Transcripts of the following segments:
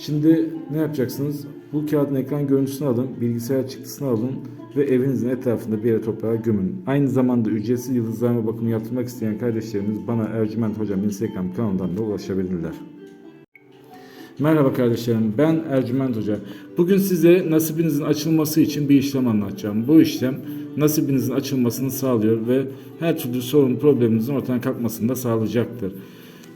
Şimdi ne yapacaksınız? Bu kağıdın ekran görüntüsünü alın, bilgisayar çıktısını alın ve evinizin etrafında bir yere toprağa gömün. Aynı zamanda ücretsiz yıldızlarma bakımı yaptırmak isteyen kardeşlerimiz bana Ercüment Hocam Instagram kanalından da ulaşabilirler. Merhaba kardeşlerim, ben Ercüment Hoca. Bugün size nasibinizin açılması için bir işlem anlatacağım. Bu işlem nasibinizin açılmasını sağlıyor ve her türlü sorun probleminizin ortadan kalkmasını da sağlayacaktır.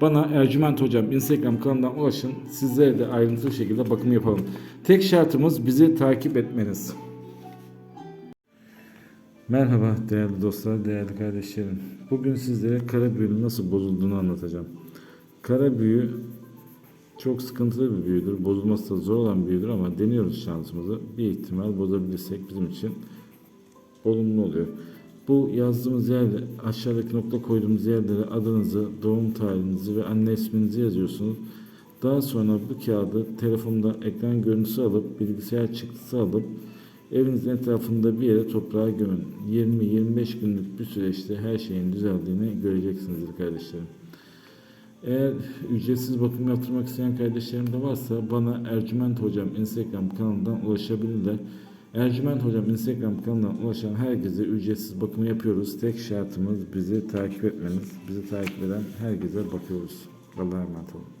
bana Ercüment Hocam Instagram kanalından ulaşın. Sizlere de ayrıntılı şekilde bakım yapalım. Tek şartımız bizi takip etmeniz. Merhaba değerli dostlar, değerli kardeşlerim. Bugün sizlere kara büyünün nasıl bozulduğunu anlatacağım. Kara büyü çok sıkıntılı bir büyüdür. Bozulması da zor olan bir büyüdür ama deniyoruz şansımızı. Bir ihtimal bozabilirsek bizim için olumlu oluyor. Bu yazdığımız yerde aşağıdaki nokta koyduğumuz yerlere adınızı, doğum tarihinizi ve anne isminizi yazıyorsunuz. Daha sonra bu kağıdı telefonda ekran görüntüsü alıp bilgisayar çıktısı alıp evinizin etrafında bir yere toprağa gömün. 20-25 günlük bir süreçte her şeyin düzeldiğini göreceksinizdir kardeşlerim. Eğer ücretsiz bakım yaptırmak isteyen kardeşlerim de varsa bana Ercüment Hocam Instagram kanalından ulaşabilirler. Ercüment Hocam Instagram kanalından ulaşan herkese ücretsiz bakımı yapıyoruz. Tek şartımız bizi takip etmeniz. Bizi takip eden herkese bakıyoruz. Allah'a emanet olun.